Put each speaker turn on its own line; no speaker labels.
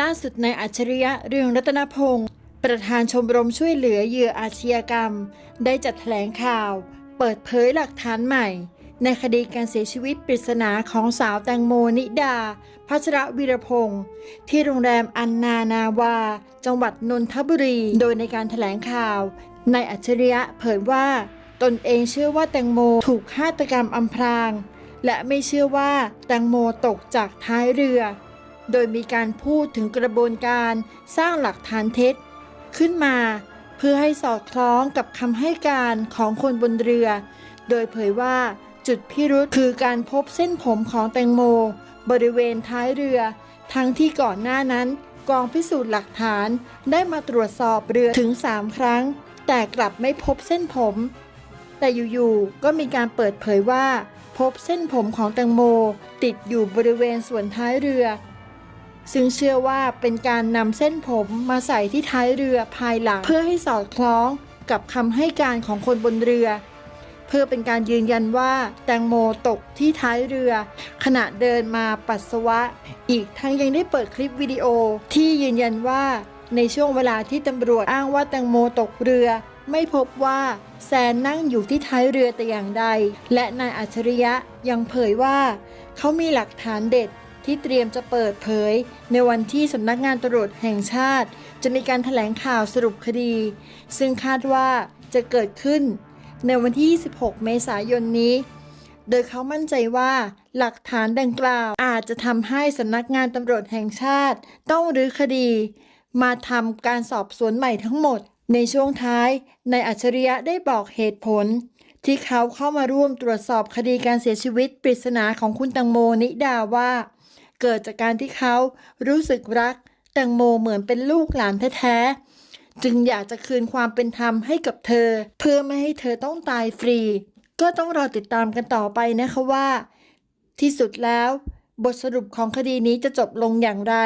ล่าสุดในอัจฉริยะเรืองรัตนพงศ์ประธานชมรมช่วยเหลือเหยื่ออาชญากรรม ได้จัดแถลงข่าว เปิดเผยหลักฐานใหม่ ในคดีการเสียชีวิตปริศนาของสาวแตงโมนิดา พัชระวีรพงศ์ที่โรงแรมอันนานาวา จังหวัดนนทบุรี โดยในการแถลงข่าวนายอัจฉริยะเผยว่า ตนเองเชื่อว่าแตงโมถูกฆาตกรรมอำพราง และไม่เชื่อว่าแตงโมตกจากท้ายเรือ โดยมีการพูดถึงกระบวนการสร้างหลักฐานเท็จ ขึ้นมา เพื่อให้สอดคล้องกับคำให้การของคนบนเรือ โดยเผยว่าจุดพิรุธคือการพบเส้นผมของแตงโม บริเวณท้ายเรือ ทั้งที่ก่อนหน้านั้น กองพิสูจน์หลักฐานได้มาตรวจสอบเรือถึง 3 ครั้ง แต่กลับไม่พบเส้นผม แต่อยู่ๆก็มีการเปิดเผยว่า พบเส้นผมของแตงโม ติดอยู่บริเวณส่วนท้ายเรือ ซึ่งเชื่อว่าเป็นการนำเส้นผมมาใส่ที่ท้ายเรือภายหลัง เพื่อให้สอดคล้องกับคำให้การของคนบนเรือ เพื่อเป็นการยืนยันว่าแตงโมตกที่ท้ายเรือ ขณะเดินมาปัสสาวะ อีกทั้งยังได้เปิดคลิปวิดีโอที่ยืนยันว่าในช่วงเวลาที่ตำรวจอ้างว่าแตงโมตกเรือ ไม่พบว่าแซนนั่งอยู่ที่ท้ายเรือแต่อย่างใด และนายอัจฉริยะยังเผยว่า เขามีหลักฐานเด็ด ที่เตรียมจะเปิดเผย ในวันที่สำนักงานตำรวจแห่งชาติ จะมีการแถลงข่าวสรุปคดี ซึ่งคาดว่าจะเกิดขึ้น ในวันที่ 26 เมษายนนี้ โดยเขามั่นใจว่าหลักฐานดังกล่าว อาจจะทำให้สำนักงานตำรวจแห่งชาติ ต้องรื้อคดี มาทำการสอบสวนใหม่ทั้งหมด ในช่วงท้ายนายอัจฉริยะได้บอกเหตุผลที่เขาเข้ามาร่วมตรวจสอบคดีการเสียชีวิตปริศนาของคุณตังโมนิดาว่า เกิดจากการที่เขารู้สึกรัก แตงโมเหมือนเป็นลูกหลานแท้ๆ จึงอยากจะคืนความเป็นธรรมให้กับเธอ เพื่อไม่ให้เธอต้องตายฟรี ก็ต้องรอติดตามกันต่อไปนะคะว่า ที่สุดแล้ว บทสรุปของคดีนี้จะจบลงอย่างไร